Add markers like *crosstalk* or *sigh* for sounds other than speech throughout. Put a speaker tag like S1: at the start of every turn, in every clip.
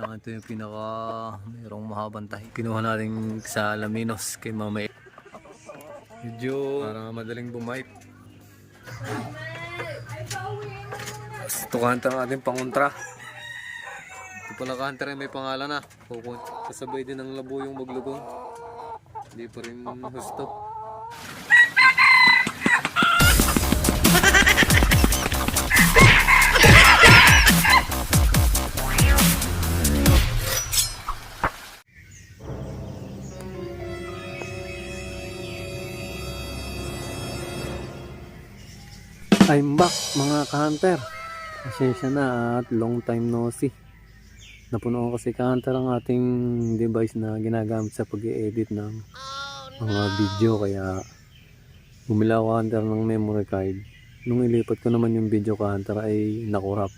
S1: Yan, ito yung pinaka mayroong mahabang tahi. Kinuha natin sa Alaminos kay Mama E. Medyo parang madaling bumait. Ito kanta ang ating pangontra. Ito pala kanta rin may pangalan na. Kasabay din ng labo yung maglugong. Hindi pa rin husto. I'm back mga ka-hunter. Pasensya na at long time no see. Napuno ko kasi ka-hunter ang ating device na ginagamit sa pag edit ng mga video kaya bumila ako hunter ng memory card. Nung ilipat ko naman yung video ka-hunter ay nakurap.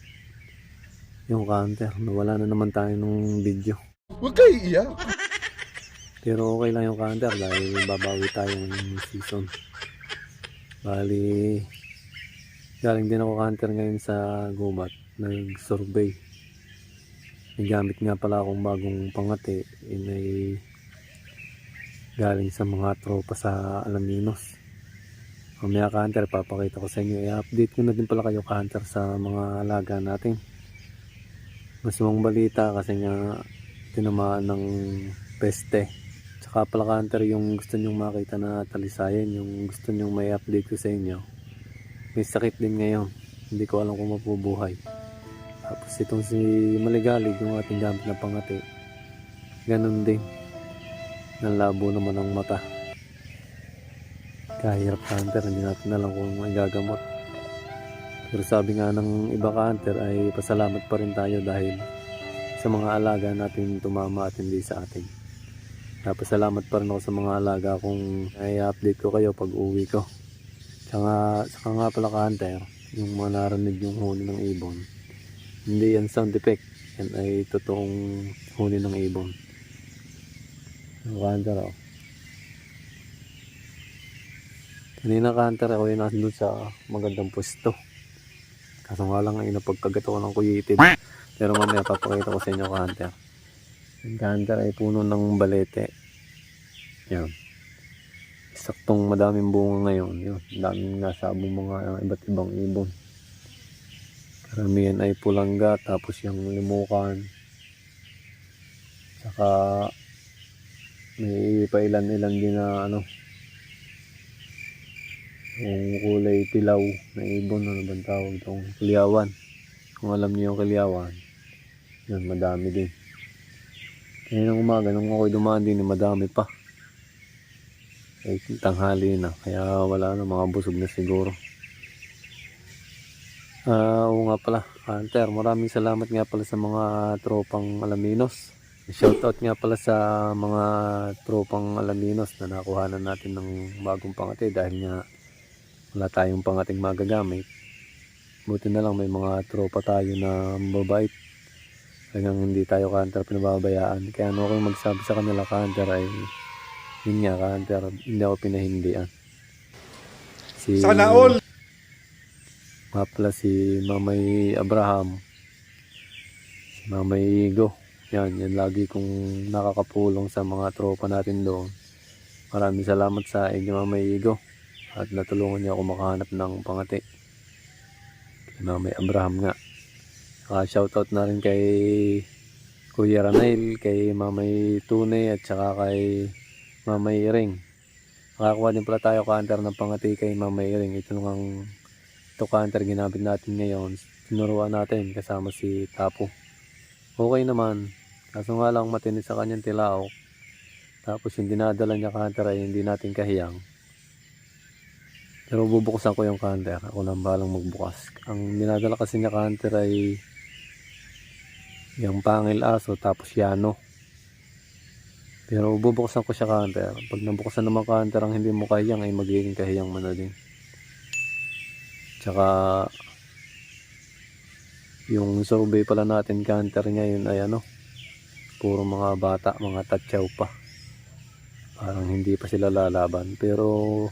S1: Yung ka-hunter, nawala na naman tayo nung video.
S2: Huwag kayo iiyak.
S1: Pero okay lang yung ka-hunter dahil babawi tayo ng season. Bali, galing din ako hunter ngayon sa gubat. Nag-survey. May gamit nga pala akong bagong pangati. Yun ay galing sa mga tropa sa Alaminos. Mamaya ka-hunter, papakita ko sa inyo. I-update ko na din pala kayo ka-hunter sa mga alaga natin. Masumang balita kasi nga tinamaan ng peste. Tsaka pala ka-hunter yung gusto nyong makita na talisayan, yung gusto nyong may update ko sa inyo. May sakit din ngayon. Hindi ko alam kung mapubuhay. Tapos itong si Maligalig, yung ating gamit na pangati. Ganun din. Nalabo naman ang mata. Kahirap ka-hunter, hindi natin alam kung may gagamot. Pero sabi nga ng iba ka-hunter ay pasalamat pa rin tayo dahil sa mga alaga natin tumama at hindi sa atin. Napasalamat pa rin ako sa mga alaga kung i-update ko kayo pag uwi ko. Tsaka, saka nga pala ka-hunter, yung mga narinig yung huni ng ibon. Hindi yan sound effect. Yan ay totoong huni ng ibon. Yung ka-hunter oh. Kanina ka-hunter ako yung nasa doon sa magandang pwesto. Kaso nga lang ay napagkagat ako ng kuyitid. Pero mamaya papakita ko sa inyo ka-hunter. Yung ka-hunter ay puno ng balete. Yan. Saktong madaming bunga ngayon. Yun. Daming nasabong mga uh, iba't ibang ibon. Karamihan ay pulangga. Tapos yung limukan. Saka may pailan-ilan din na ano yung kulay tilaw na ibon ano bang tawag itong kaliyawan kung alam niyo yung kaliyawan yun madami din kaya ng umaga nung ako'y dumaan din madami pa eh tanghali na kaya wala na mga busog na siguro ah oo nga pala Hunter maraming salamat nga pala sa mga tropang alaminos Shoutout nga pala sa mga tropang alaminos na nakuhanan natin ng bagong pangati dahil nga wala tayong pangating magagamit. Buti na lang may mga tropa tayo na mababait. Hanggang hindi tayo kanter pinababayaan. Kaya ano akong magsabi sa kanila kanter ay yun nga kanter hindi ako pinahindian. Si,
S2: Sana all.
S1: Nga pala si Mamay Abraham. Si Mamay Igo. Yan, yan lagi kong nakakapulong sa mga tropa natin doon. Maraming salamat sa inyo Mamay Igo. At natulungan niya ako makahanap ng pangati. Kay Mamay Abraham nga. Saka shoutout na rin kay Kuya Ranail, kay Mamay Tunay at saka kay Mamay Ring. Nakakuha din pala tayo counter ng pangati kay Mamay Ring. Ito nung ito counter ginamit natin ngayon. Tinuruan natin kasama si Tapo. Okay naman. Kaso nga lang matinis sa kanyang tilaok. Tapos yung dinadala niya counter ay hindi natin kahiyang. Pero bubuksan ko yung counter. Ako nang balang magbukas. Ang dinadala kasi niya counter ay yung pangil aso tapos yano. Pero bubuksan ko siya counter. Pag nabuksan naman counter ang hindi mo kahiyang ay magiging kahiyang mo na din. Tsaka yung survey pala natin counter ngayon ay ano puro mga bata, mga tatsaw pa. Parang hindi pa sila lalaban. Pero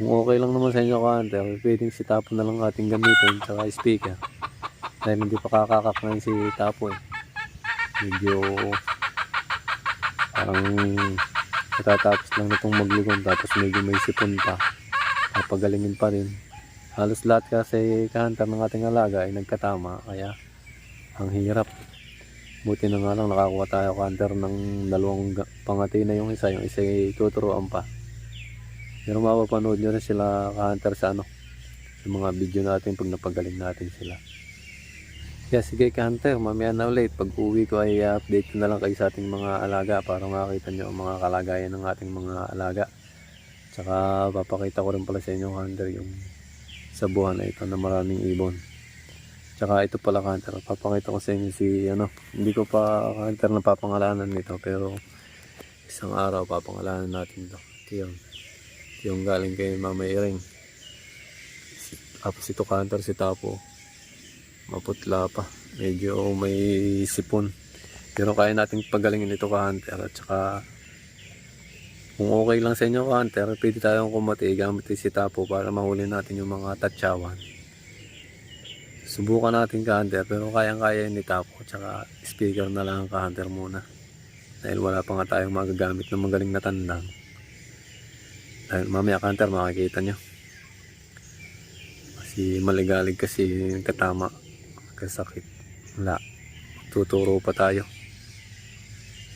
S1: kung okay lang naman sa inyo counter, pwedeng si Tapo na lang ating gamitin tsaka speaker. Dahil hindi pa kakakak ngayon si Tapo eh. Medyo parang natatapos lang nitong maglugon tapos medyo may sipon pa. Papagalingin pa rin. Halos lahat kasi kahantar ng ating alaga ay nagkatama kaya ang hirap. Buti na nga lang nakakuha tayo kanter ng dalawang ga- pangati na yung isa, yung isa ay tuturuan pa. Pero mapapanood nyo rin sila kahanter sa ano, sa mga video natin pag napagaling natin sila. Kaya sige ka-hunter, mamaya na ulit. Pag uwi ko ay uh, update ko na lang kayo sa ating mga alaga para makita nyo ang mga kalagayan ng ating mga alaga. Tsaka papakita ko rin pala sa inyo hunter yung sa buwan na ito na maraming ibon. Tsaka ito pala hunter, papakita ko sa inyo si ano, hindi ko pa hunter na papangalanan nito pero isang araw papangalanan natin to. Ito yun. Ito yung galing kay Mama Iring. Si, tapos ito hunter si Tapo maputla pa. Medyo may sipon. Pero kaya nating pagalingin ito ka hunter at saka kung okay lang sa inyo ka hunter, pwede tayong kumati gamit si tapo para mahuli natin yung mga tatsawan. Subukan natin ka hunter pero kayang-kaya ni tapo tsaka speaker na lang ka hunter muna. Dahil wala pa nga tayong magagamit ng magaling na tandang. Dahil mamaya ka hunter makikita nyo. Kasi maligalig kasi katama kasakit. Wala. Tuturo pa tayo.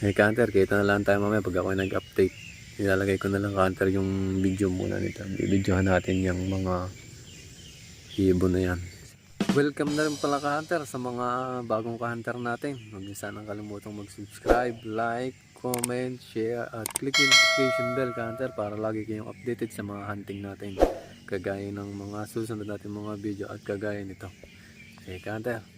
S1: Eh, counter, kita na lang tayo mamaya pag ako nag-update. Ilalagay ko na lang counter yung video muna nito. Bibidyohan natin yung mga ibon na yan. Welcome na rin pala ka-hunter sa mga bagong ka-hunter natin. Huwag niyo sanang kalimutang mag-subscribe, like, comment, share, at click yung notification bell ka-hunter para lagi kayong updated sa mga hunting natin. Kagaya ng mga susunod natin mga video at kagaya nito. Okay, ka-hunter.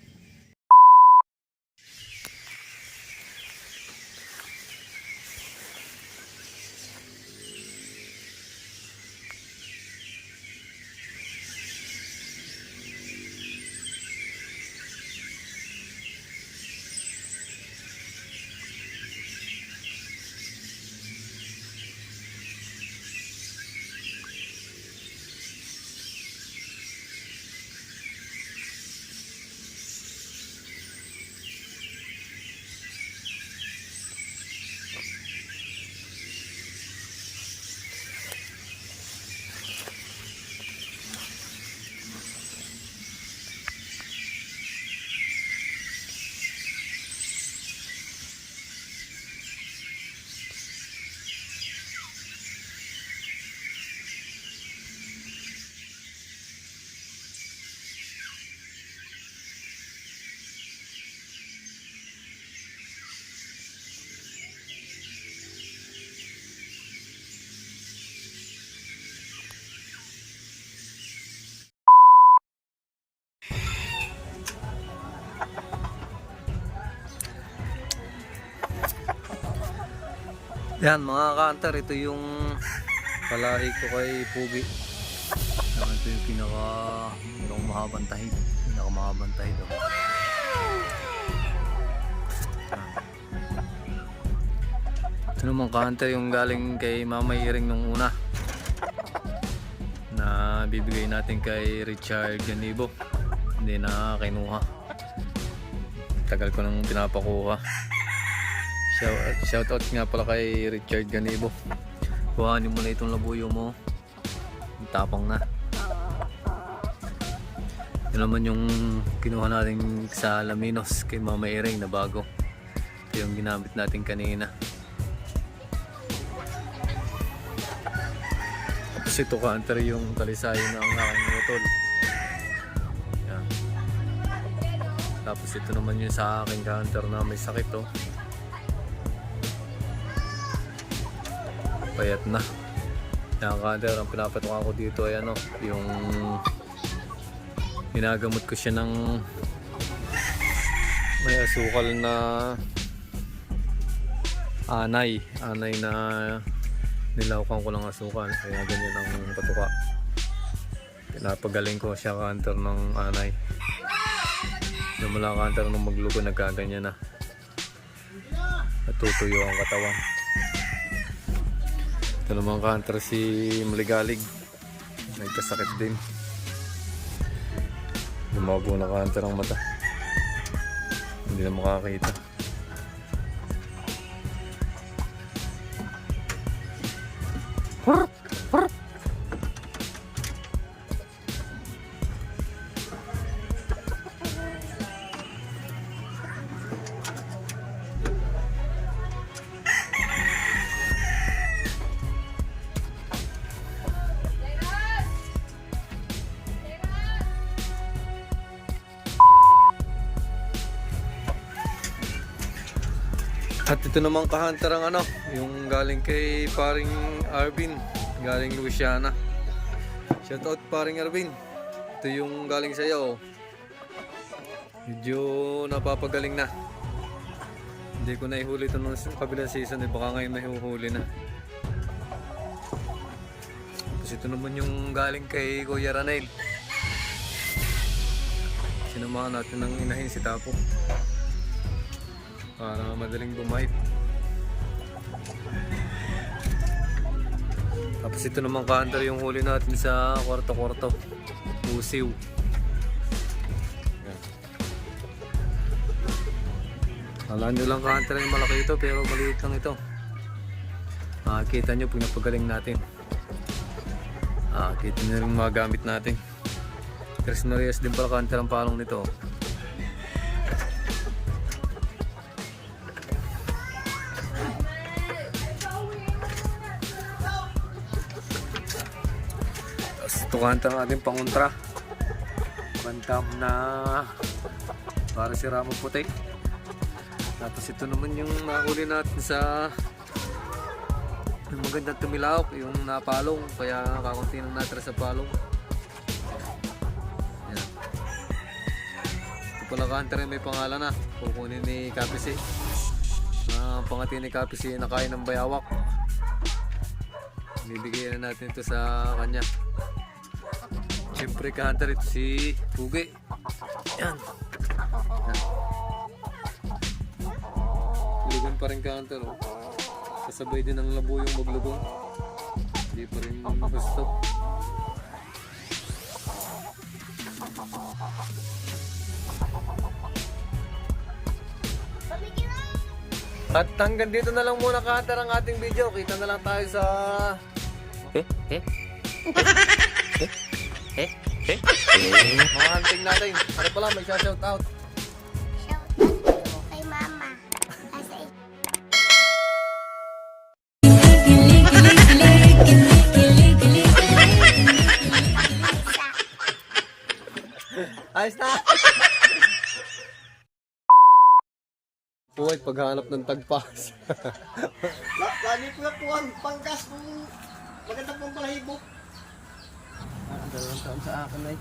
S1: Yan mga kanter, ito yung palahi ko kay Pugi. Yan, ito yung pinaka pinaka mahabang tahid. Pinaka mahabang tahid. Oh. Ito naman kanter yung galing kay Mama Iring nung una. Na bibigay natin kay Richard Ganibo. Hindi na kinuha. Tagal ko nang pinapakuha. Shout, shout out nga pala kay Richard Ganibo. Kuhanin mo na itong labuyo mo. Ang Tapang na. Ito naman yung kinuha natin sa Laminos kay Mama Iring na bago. Ito yung ginamit natin kanina. Tapos ito counter yung talisayo ng aking utol. Yan. Tapos ito naman yung sa aking counter na may sakit oh. Payat na. Yung cutter ang pinapatukan ko dito ay ano yung ginagamot ko siya ng may asukal na anay. Anay na nilawkan ko ng asukal. Kaya ganyan ang patuka. Pinapagaling ko siya counter ng anay. Mula counter nung maglugo nagkaganyan na. Natutuyo ang katawan ito naman kantra si Maligalig. Nagkasakit din. Lumabo na kantra ang mata. Hindi na makakita. Ito naman ka-hunter ang ano, yung galing kay paring Arvin, galing Louisiana. Shoutout paring Arvin. Ito yung galing sa iyo. Medyo napapagaling na. Hindi ko na ihuli ito nung kabilang season eh. Baka ngayon may huhuli na. Tapos ito naman yung galing kay Kuya Ranel. Sinamahan natin ng inahin si Tapo. Para madaling bumahit. Tapos ito naman ka yung huli natin sa kwarto-kwarto. Pusiw. Kala nyo lang ka yung malaki ito pero maliit lang ito. Makikita nyo pag napagaling natin. Makikita nyo rin mga gamit natin. Tres Marias din pala ka ang palong nito. Ito kanta ang ating panguntra. Bantam na para si Ramo Puti. Tapos ito naman yung nahuli natin sa yung magandang tumilawak, yung napalong. Kaya kakunti nang natira sa palong. Yan. Ito pala kanter may pangalan na. Kukunin ni Kapisi. Ang pangati ni Kapisi nakain ng bayawak. Bibigyan na natin ito sa kanya. Siyempre ka-hunter ito si Pugi. Yan. Lugan pa rin ka-hunter. Oh. Kasabay din ng labo yung maglubong. Hindi pa rin gusto. At hanggang dito na lang muna ka-hunter ang ating video. Kita na lang tayo sa... Eh? Eh? *laughs* Eh? Eh? Mga hunting natin. Ano pala, may shout out.
S2: kay mama. Kasi
S1: Ayos na! Uy, paghanap ng tagpas.
S3: La- Lagi ko na po ang panggas kung maganda pong balahibo. Dalawang taon sa akin ay.
S1: May,